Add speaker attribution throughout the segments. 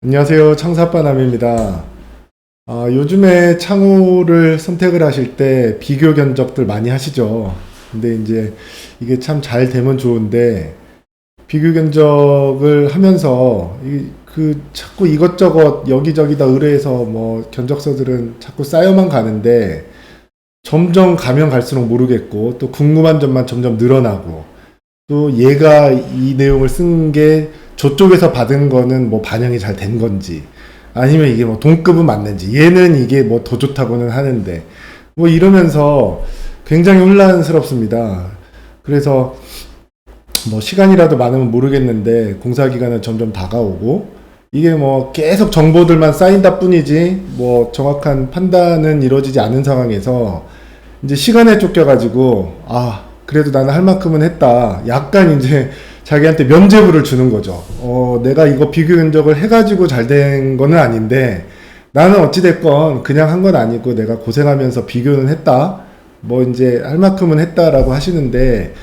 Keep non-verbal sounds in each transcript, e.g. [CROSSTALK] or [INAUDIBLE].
Speaker 1: 안녕하세요. 창사빠남입니다. 아, 요즘에 창호를 선택을 하실 때 비교 견적들 많이 하시죠. 근데 이제 이게 참 잘 되면 좋은데 비교 견적을 하면서 이, 그 자꾸 이것저것 여기저기다 의뢰해서 뭐 견적서들은 자꾸 쌓여만 가는데 점점 가면 갈수록 모르겠고 또 궁금한 점만 점점 늘어나고 또 얘가 이 내용을 쓴게 저쪽에서 받은 거는 뭐 반영이 잘 된 건지 아니면 이게 뭐 동급은 맞는지 얘는 이게 뭐 더 좋다고는 하는데 뭐 이러면서 굉장히 혼란스럽습니다. 그래서 뭐 시간이라도 많으면 모르겠는데 공사 기간은 점점 다가오고 이게 뭐 계속 정보들만 쌓인다 뿐이지 뭐 정확한 판단은 이루어지지 않은 상황에서 이제 시간에 쫓겨가지고 아 그래도 나는 할 만큼은 했다 약간 이제 자기한테 면죄부를 주는 거죠 어 내가 이거 비교 견적을 해가지고 잘 된 거는 아닌데 나는 어찌됐건 그냥 한 건 아니고 내가 고생하면서 비교는 했다 뭐 이제 할 만큼은 했다라고 하시는데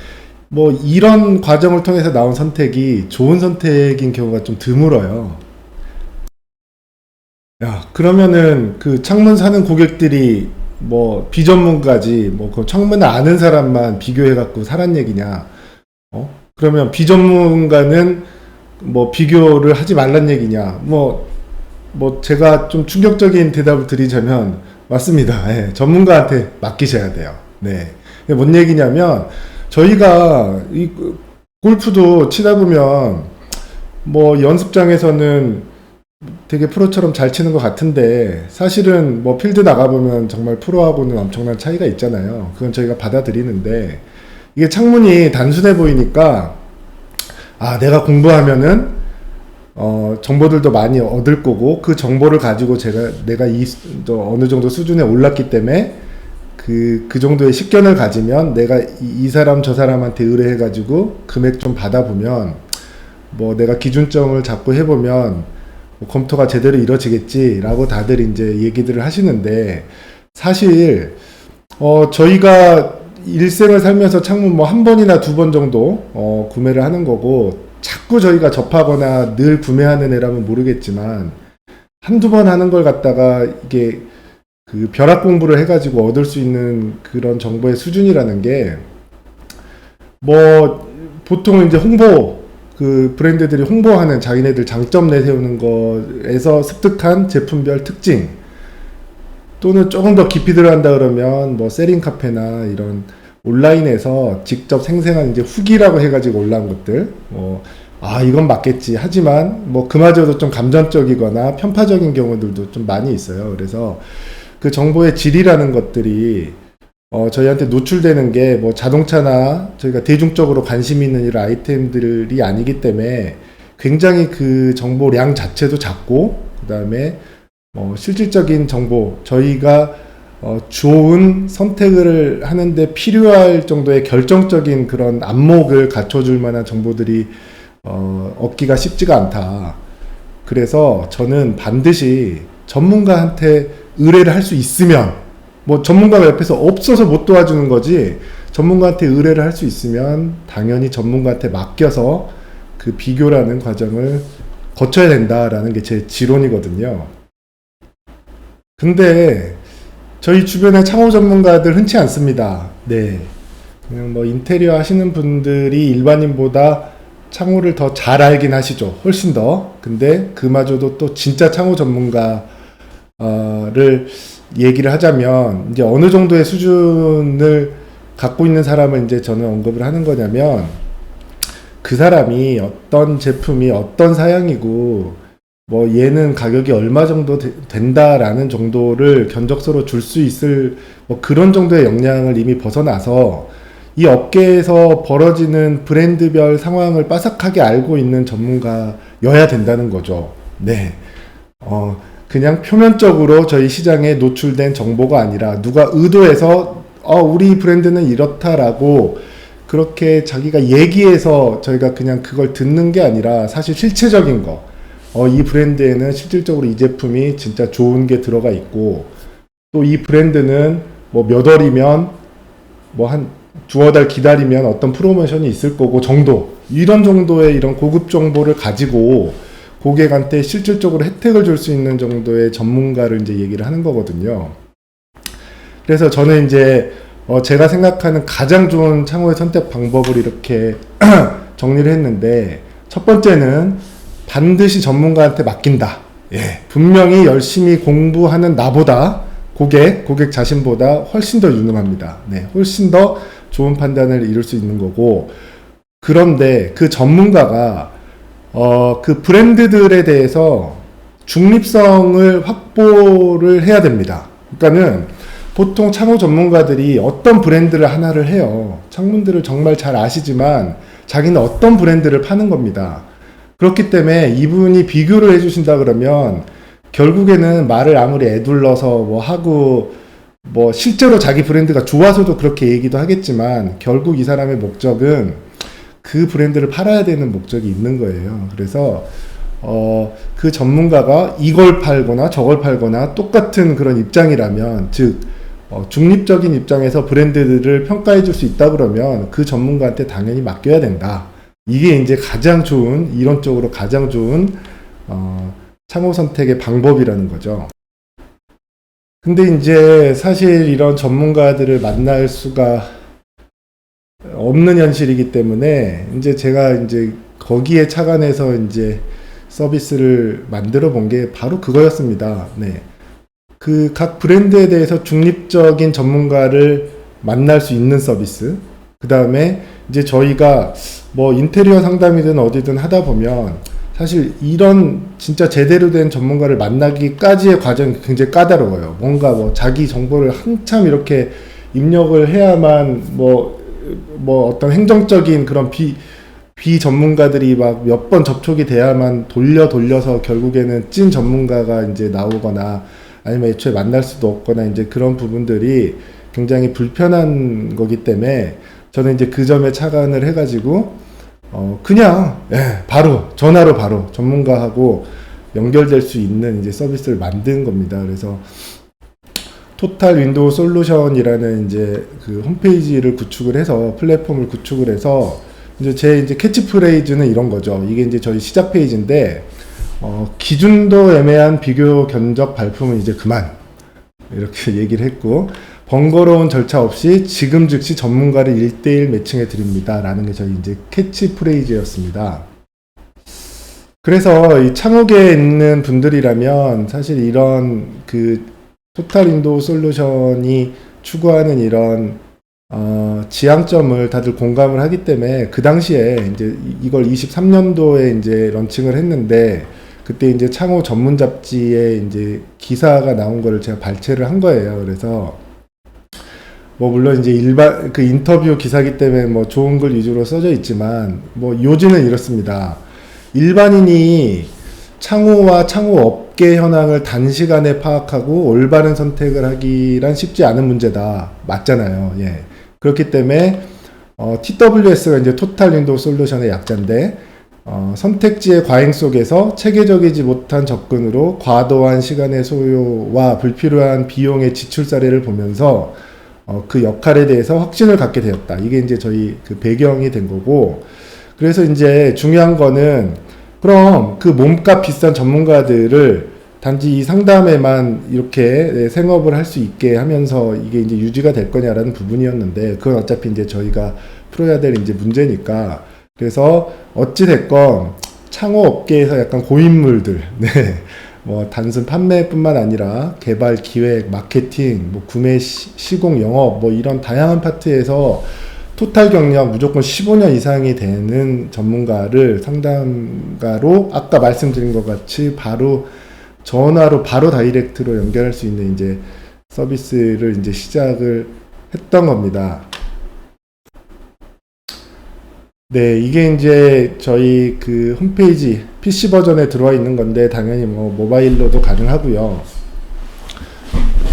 Speaker 1: 뭐 이런 과정을 통해서 나온 선택이 좋은 선택인 경우가 좀 드물어요. 야, 그러면은 그 창문 사는 고객들이 뭐 비전문가지 뭐 그 창문을 아는 사람만 비교해 갖고 사란 얘기냐? 어? 그러면 비전문가는 뭐 비교를 하지 말란 얘기냐? 뭐 뭐 제가 좀 충격적인 대답을 드리자면 맞습니다. 예, 전문가한테 맡기셔야 돼요. 네. 뭔 얘기냐면 저희가 이 골프도 치다 보면 뭐 연습장에서는 되게 프로처럼 잘 치는 것 같은데 사실은 뭐 필드 나가보면 정말 프로하고는 엄청난 차이가 있잖아요. 그건 저희가 받아들이는데 이게 창문이 단순해 보이니까 아 내가 공부하면은 어 정보들도 많이 얻을 거고 그 정보를 가지고 제가 내가 이 어느 정도 수준에 올랐기 때문에 그, 그 정도의 식견을 가지면 내가 이, 이 사람 저 사람한테 의뢰해가지고 금액 좀 받아보면 뭐 내가 기준점을 잡고 해보면 뭐 검토가 제대로 이루어지겠지라고 다들 이제 얘기들을 하시는데 사실 어 저희가 일생을 살면서 창문 뭐 한 번이나 두 번 정도 어 구매를 하는 거고 자꾸 저희가 접하거나 늘 구매하는 애라면 모르겠지만 한두 번 하는 걸 갖다가 이게 그 벼락 공부를 해가지고 얻을 수 있는 그런 정보의 수준이라는 게 뭐 보통 이제 홍보 그 브랜드들이 홍보하는 자기네들 장점 내세우는 거에서 습득한 제품별 특징 또는 조금 더 깊이 들어간다 그러면 뭐 세링 카페나 이런 온라인에서 직접 생생한 이제 후기라고 해가지고 올라온 것들 뭐 아 이건 맞겠지. 하지만 뭐 그마저도 좀 감정적이거나 편파적인 경우들도 좀 많이 있어요. 그래서 그 정보의 질이라는 것들이 어, 저희한테 노출되는 게 뭐 자동차나 저희가 대중적으로 관심 있는 이런 아이템들이 아니기 때문에 굉장히 그 정보량 자체도 작고 그 다음에 어, 실질적인 정보 저희가 어, 좋은 선택을 하는데 필요할 정도의 결정적인 그런 안목을 갖춰줄 만한 정보들이 어, 얻기가 쉽지가 않다. 그래서 저는 반드시 전문가한테 의뢰를 할 수 있으면 뭐 전문가가 옆에서 없어서 못 도와주는 거지 전문가한테 의뢰를 할 수 있으면 당연히 전문가한테 맡겨서 그 비교라는 과정을 거쳐야 된다라는 게 제 지론이거든요. 근데 저희 주변에 창호 전문가들 흔치 않습니다. 네. 그냥 뭐 인테리어 하시는 분들이 일반인보다 창호를 더 잘 알긴 하시죠. 훨씬 더. 근데 그마저도 또 진짜 창호 전문가를 얘기를 하자면 이제 어느 정도의 수준을 갖고 있는 사람을 이제 저는 언급을 하는 거냐면 그 사람이 어떤 제품이 어떤 사양이고 뭐 얘는 가격이 얼마 정도 되- 된다라는 정도를 견적서로 줄 수 있을 뭐 그런 정도의 역량을 이미 벗어나서 이 업계에서 벌어지는 브랜드별 상황을 빠삭하게 알고 있는 전문가여야 된다는 거죠. 네. 어, 그냥 표면적으로 저희 시장에 노출된 정보가 아니라 누가 의도해서 어, 우리 브랜드는 이렇다라고 그렇게 자기가 얘기해서 저희가 그냥 그걸 듣는 게 아니라 사실 실체적인 거. 어, 이 브랜드에는 실질적으로 이 제품이 진짜 좋은 게 들어가 있고 또 이 브랜드는 뭐 몇 월이면 뭐 한 두어 달 기다리면 어떤 프로모션이 있을 거고 정도 이런 정도의 이런 고급 정보를 가지고 고객한테 실질적으로 혜택을 줄 수 있는 정도의 전문가를 이제 얘기를 하는 거거든요. 그래서 저는 이제 어, 제가 생각하는 가장 좋은 창호의 선택 방법을 이렇게 [CLEARS THROAT] 정리를 했는데 첫 번째는 반드시 전문가한테 맡긴다. 예, 분명히 열심히 공부하는 나보다 고객, 고객 자신보다 훨씬 더 유능합니다. 네, 훨씬 더 좋은 판단을 이룰 수 있는 거고 그런데 그 전문가가 어, 그 브랜드들에 대해서 중립성을 확보를 해야 됩니다. 그러니까는 보통 창호 전문가들이 어떤 브랜드를 하나를 해요. 창문들을 정말 잘 아시지만 자기는 어떤 브랜드를 파는 겁니다. 그렇기 때문에 이분이 비교를 해주신다 그러면 결국에는 말을 아무리 애둘러서 뭐 하고 뭐 실제로 자기 브랜드가 좋아서도 그렇게 얘기도 하겠지만 결국 이 사람의 목적은 그 브랜드를 팔아야 되는 목적이 있는 거예요. 그래서 어, 그 전문가가 이걸 팔거나 저걸 팔거나 똑같은 그런 입장이라면 즉 어, 중립적인 입장에서 브랜드들을 평가해 줄 수 있다 그러면 그 전문가한테 당연히 맡겨야 된다. 이게 이제 가장 좋은 이론적으로 가장 좋은 어, 창호 선택의 방법이라는 거죠. 근데 이제 사실 이런 전문가들을 만날 수가 없는 현실이기 때문에 이제 제가 이제 거기에 착안해서 이제 서비스를 만들어 본 게 바로 그거였습니다. 네. 그 각 브랜드에 대해서 중립적인 전문가를 만날 수 있는 서비스. 그 다음에 이제 저희가 뭐 인테리어 상담이든 어디든 하다 보면 사실 이런 진짜 제대로 된 전문가를 만나기까지의 과정이 굉장히 까다로워요. 뭔가 뭐 자기 정보를 한참 이렇게 입력을 해야만 뭐, 뭐 어떤 행정적인 그런 비, 비전문가들이 막 몇 번 접촉이 돼야만 돌려 돌려서 결국에는 찐 전문가가 이제 나오거나 아니면 애초에 만날 수도 없거나 이제 그런 부분들이 굉장히 불편한 거기 때문에 저는 이제 그 점에 착안을 해가지고 어 그냥 예, 바로 전화로 바로 전문가하고 연결될 수 있는 이제 서비스를 만든 겁니다. 그래서 토탈 윈도우 솔루션이라는 이제 그 홈페이지를 구축을 해서 플랫폼을 구축을 해서 이제 제 이제 캐치프레이즈는 이런 거죠. 이게 이제 저희 시작 페이지인데 어, 기준도 애매한 비교 견적 발품은 이제 그만 이렇게 [LAUGHS] 얘기를 했고 번거로운 절차 없이 지금 즉시 전문가를 1대1 매칭해 드립니다. 라는 게 저희 이제 캐치 프레이즈였습니다. 그래서 이 창업에 있는 분들이라면 사실 이런 그 토탈 인도 솔루션이 추구하는 이런 어, 지향점을 다들 공감을 하기 때문에 그 당시에 이제 이걸 23년도에 이제 런칭을 했는데 그때 이제 창호 전문 잡지에 이제 기사가 나온 거를 제가 발췌를 한 거예요. 그래서 뭐 물론 이제 일반 그 인터뷰 기사기 때문에 뭐 좋은 글 위주로 써져 있지만 뭐 요지는 이렇습니다. 일반인이 창호와 창호 업계 현황을 단시간에 파악하고 올바른 선택을 하기란 쉽지 않은 문제다. 맞잖아요. 예. 그렇기 때문에 어, TWS가 이제 토탈 윈도우 솔루션의 약자인데 어, 선택지의 과잉 속에서 체계적이지 못한 접근으로 과도한 시간의 소요와 불필요한 비용의 지출 사례를 보면서 어, 그 역할에 대해서 확신을 갖게 되었다. 이게 이제 저희 그 배경이 된 거고 그래서 이제 중요한 거는 그럼 그 몸값 비싼 전문가들을 단지 이 상담에만 이렇게 네, 생업을 할 수 있게 하면서 이게 이제 유지가 될 거냐라는 부분이었는데 그건 어차피 이제 저희가 풀어야 될 이제 문제니까 그래서 어찌 됐건 창호 업계에서 약간 고인물들 [LAUGHS] 네. 뭐 단순 판매뿐만 아니라 개발, 기획, 마케팅, 뭐 구매, 시, 시공, 영업 뭐 이런 다양한 파트에서 토탈 경력 무조건 15년 이상이 되는 전문가를 상담가로 아까 말씀드린 것 같이 바로 전화로 바로 다이렉트로 연결할 수 있는 이제 서비스를 이제 시작을 했던 겁니다. 네, 이게 이제 저희 그 홈페이지 PC 버전에 들어와 있는 건데 당연히 뭐 모바일로도 가능하고요.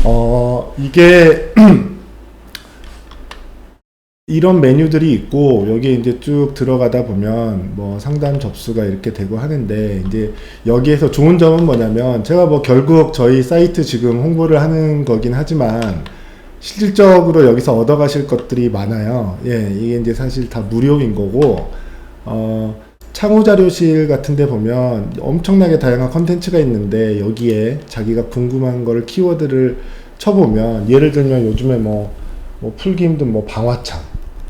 Speaker 1: 어, 이게 [CLEARS THROAT] 이런 메뉴들이 있고 여기 이제 쭉 들어가다 보면 뭐 상담 접수가 이렇게 되고 하는데 이제 여기에서 좋은 점은 뭐냐면 제가 뭐 결국 저희 사이트 지금 홍보를 하는 거긴 하지만 실질적으로 여기서 얻어가실 것들이 많아요. 예, 이게 이제 사실 다 무료인 거고 어 창호 자료실 같은 데 보면 엄청나게 다양한 컨텐츠가 있는데 여기에 자기가 궁금한 거를 키워드를 쳐보면 예를 들면 요즘에 뭐, 뭐 풀기 힘든 뭐 방화창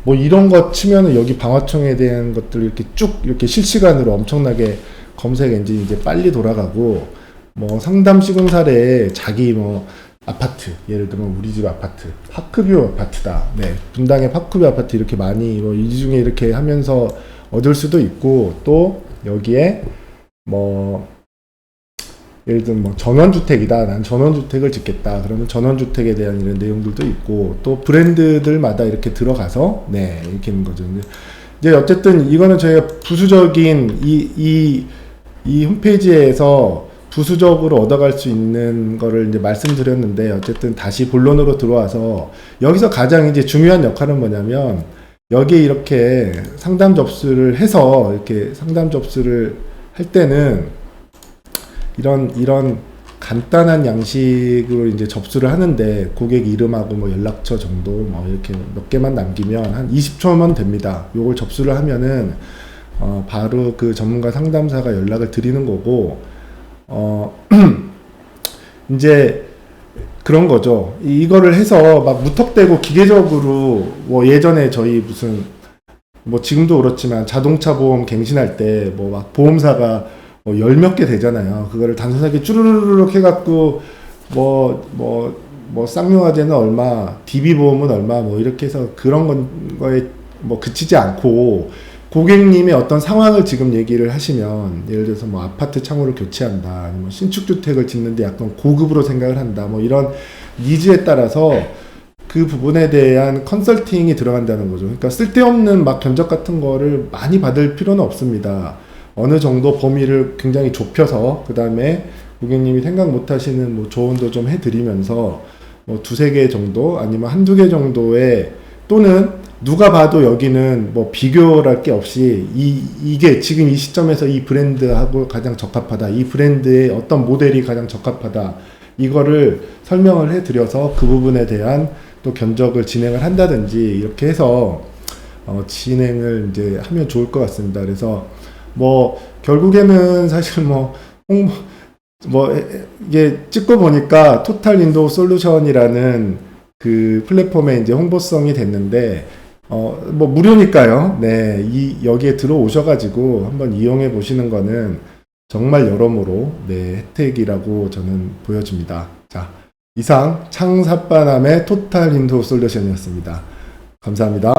Speaker 1: 뭐 이런 거 치면은 여기 방화청에 대한 것들 이렇게 쭉 이렇게 실시간으로 엄청나게 검색 엔진이 이제 빨리 돌아가고 뭐 상담 시공 사례에 자기 뭐 아파트 예를 들면 우리 집 아파트 파크뷰 아파트다. 네 분당의 파크뷰 아파트 이렇게 많이 뭐 이 중에 이렇게 하면서 얻을 수도 있고 또 여기에 뭐 예를 들면 뭐 전원주택이다. 난 전원주택을 짓겠다. 그러면 전원주택에 대한 이런 내용들도 있고 또 브랜드들마다 이렇게 들어가서 네 이렇게 있는 거죠. 이제 어쨌든 이거는 저희가 부수적인 이 이 이 홈페이지에서 부수적으로 얻어갈 수 있는 거를 이제 말씀드렸는데 어쨌든 다시 본론으로 들어와서 여기서 가장 이제 중요한 역할은 뭐냐면 여기에 이렇게 상담 접수를 해서 이렇게 상담 접수를 할 때는 이런 이런 간단한 양식으로 이제 접수를 하는데 고객 이름하고 뭐 연락처 정도 뭐 이렇게 몇 개만 남기면 한 20초면 됩니다. 요걸 접수를 하면은 어 바로 그 전문가 상담사가 연락을 드리는 거고 어 [CLEARS THROAT] 이제 그런 거죠. 이- 이거를 해서 막 무턱대고 기계적으로 뭐 예전에 저희 무슨 뭐 지금도 그렇지만 자동차 보험 갱신할 때 뭐 막 보험사가 뭐 열 몇 개 되잖아요. 그거를 단순하게 쭈르르륵 해갖고 뭐 뭐 뭐 쌍용화재는 얼마, DB 보험은 얼마 뭐 이렇게 해서 그런 건 거에 뭐 그치지 않고 고객님의 어떤 상황을 지금 얘기를 하시면 예를 들어서 뭐 아파트 창호를 교체한다, 아니면 신축 주택을 짓는데 약간 고급으로 생각을 한다, 뭐 이런 니즈에 따라서 그 부분에 대한 컨설팅이 들어간다는 거죠. 그러니까 쓸데없는 막 견적 같은 거를 많이 받을 필요는 없습니다. 어느 정도 범위를 굉장히 좁혀서 그 다음에 고객님이 생각 못 하시는 뭐 조언도 좀 해드리면서 뭐 두세 개 정도 아니면 한두 개 정도의 또는 누가 봐도 여기는 뭐 비교할 게 없이 이, 이게 지금 이 시점에서 이 브랜드하고 가장 적합하다. 이 브랜드의 어떤 모델이 가장 적합하다. 이거를 설명을 해드려서 그 부분에 대한 또 견적을 진행을 한다든지 이렇게 해서 어, 진행을 이제 하면 좋을 것 같습니다. 그래서 뭐 결국에는 사실 뭐 홍보 뭐 에- 이게 찍고 보니까 토탈 윈도우 솔루션이라는 그 플랫폼에 이제 홍보성이 됐는데 어 뭐 무료니까요. 네, 이 여기에 들어오셔가지고 한번 이용해 보시는 거는 정말 여러모로 네 혜택이라고 저는 보여집니다. 자 이상 창사빠남의 토탈 윈도우 솔루션이었습니다. 감사합니다.